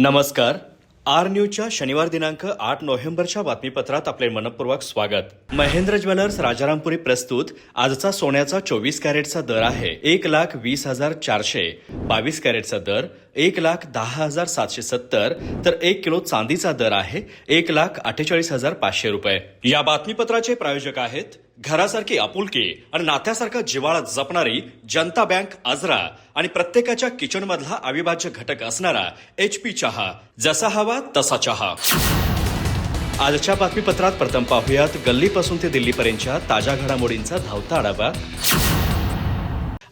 नमस्कार. आर न्यूजच्या शनिवार दिनांक आठ नोव्हेंबरच्या बातमीपत्रात आपले मनपूर्वक स्वागत. महेंद्र ज्वेलर्स राजारामपुरी प्रस्तुत. आजचा सोन्याचा चोवीस कॅरेटचा दर आहे एक लाख वीस हजार चारशे. बावीस कॅरेटचा दर एक लाख दहा हजार सातशे सत्तर. तर एक किलो चांदीचा दर आहे एक लाख अठ्ठेचाळीस हजार पाचशे रुपये. या बातमीपत्राचे प्रायोजक आहेत घरासारखी आपुलकी आणि नात्यासारखा जिवाळा जपणारी जनता बँक आजरा आणि प्रत्येकाच्या किचन मधला अविभाज्य घटक असणारा एच पी चहा जसा हवा तसा चहा. आजच्या बातमीपत्रात प्रथम पाहुयात. गल्लीपासून ते दिल्लीपर्यंतच्या ताज्या घडामोडींचा धावता आढावा.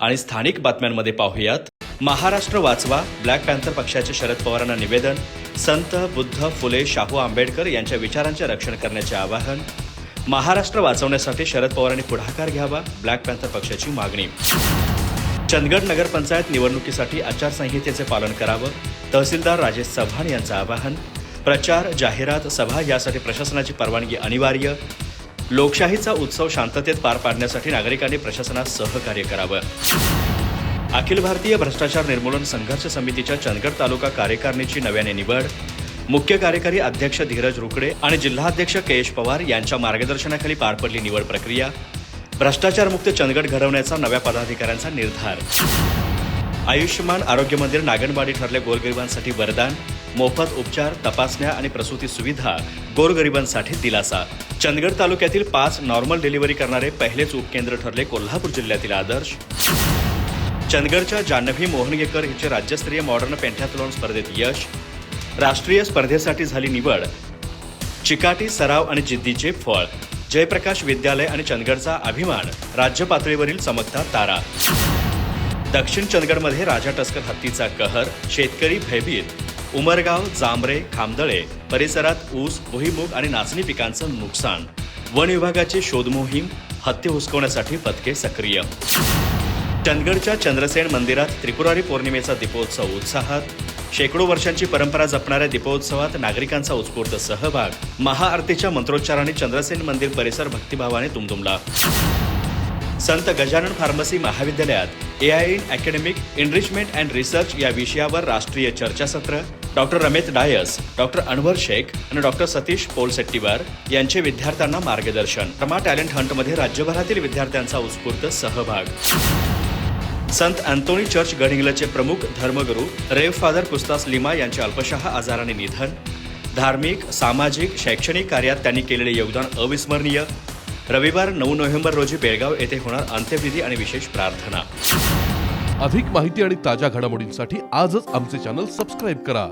आणि स्थानिक बातम्यांमध्ये पाहुयात. महाराष्ट्र वाचवा ब्लॅक पॅन्थर पक्षाचे शरद पवारांना निवेदन. संत बुद्ध फुले शाहू आंबेडकर यांच्या विचारांचे रक्षण करण्याचे आवाहन. महाराष्ट्र वाचवण्यासाठी शरद पवारांनी पुढाकार घ्यावा ब्लॅक पॅन्थर पक्षाची मागणी. चंदगड नगरपंचायत निवडणुकीसाठी आचारसंहितेचे पालन करावं तहसीलदार राजेश चव्हाण यांचं आवाहन प्रचार जाहिरात सभा यासाठी प्रशासनाची परवानगी अनिवार्य लोकशाहीचा उत्सव शांततेत पार पाडण्यासाठी नागरिकांनी प्रशासनास सहकार्य करावं. अखिल भारतीय भ्रष्टाचार निर्मूलन संघर्ष समितीच्या चंदगड तालुका कार्यकारिणीची नव्याने निवड मुख्य कार्यकारी अध्यक्ष धीरज रुकडे आणि जिल्हाध्यक्ष केश पवार यांच्या मार्गदर्शनाखाली पार पडली निवड प्रक्रिया. भ्रष्टाचारमुक्त चंदगड घडवण्याचा नव्या पदाधिकाऱ्यांचा निर्धार. आयुष्यमान आरोग्य मंदिर नागणवाडी ठरले गोरगरिबांसाठी वरदान. मोफत उपचार तपासण्या आणि प्रसूती सुविधा गोरगरिबांसाठी दिलासा. चंदगड तालुक्यातील पाच नॉर्मल डिलिव्हरी करणारे पहिलेच उपकेंद्र ठरले कोल्हापूर जिल्ह्यातील आदर्श. चंदगडच्या जान्हवी मोहनगेकर हिचे राज्यस्तरीय मॉडर्न पेंटॅथलॉन स्पर्धेत यश. राष्ट्रीय स्पर्धेसाठी झाली निवड. चिकाटी सराव आणि जिद्दीचे फळ. जयप्रकाश विद्यालय आणि चंदगडचा अभिमान. राज्य पातळीवरील चमकता तारा. दक्षिण चंदगडमध्ये राजा टस्कर हत्तीचा कहर शेतकरी भयभीत. उमरगाव जांभरे खामदळे परिसरात ऊस भुईमुग आणि नाचणी पिकांचं नुकसान. वन विभागाची शोधमोहीम हत्ती हुसकवण्यासाठी पथके सक्रिय. चंदगडच्या चंद्रसेन मंदिरात त्रिपुरारी पौर्णिमेचा दीपोत्सव उत्साहात. शेकडो वर्षांची परंपरा जपणाऱ्या दीपोत्सवात नागरिकांचा उत्स्फूर्त सहभाग महाआरतीच्या मंत्रोच्चाराने चंद्रसेन मंदिर परिसर भक्तिभावाने तुमदुमला. संत गजानन फार्मसी महाविद्यालयात A I in academic enrichment and research या विषयावर राष्ट्रीय चर्चासत्र डॉक्टर रमेश डायस डॉक्टर अनवर शेख आणि डॉक्टर सतीश पोलसेट्टीवार यांचे विद्यार्थ्यांना मार्गदर्शन. रमा टॅलेंट हंटमध्ये राज्यभरातील विद्यार्थ्यांचा उत्स्फूर्त सहभाग. संत अँथोनी चर्च गडिंग्लजचे प्रमुख धर्मगुरू रेव फादर कुस्तास लिमा यांचे अल्पशः आजाराने निधन. धार्मिक सामाजिक शैक्षणिक कार्यात त्यांनी केलेले योगदान अविस्मरणीय. रविवार नऊ नोव्हेंबर रोजी बेळगाव येथे होणार अंत्यविधी आणि विशेष प्रार्थना. अधिक माहिती आणि ताज्या घडामोडींसाठी आजच आमचे चॅनल सबस्क्राईब करा.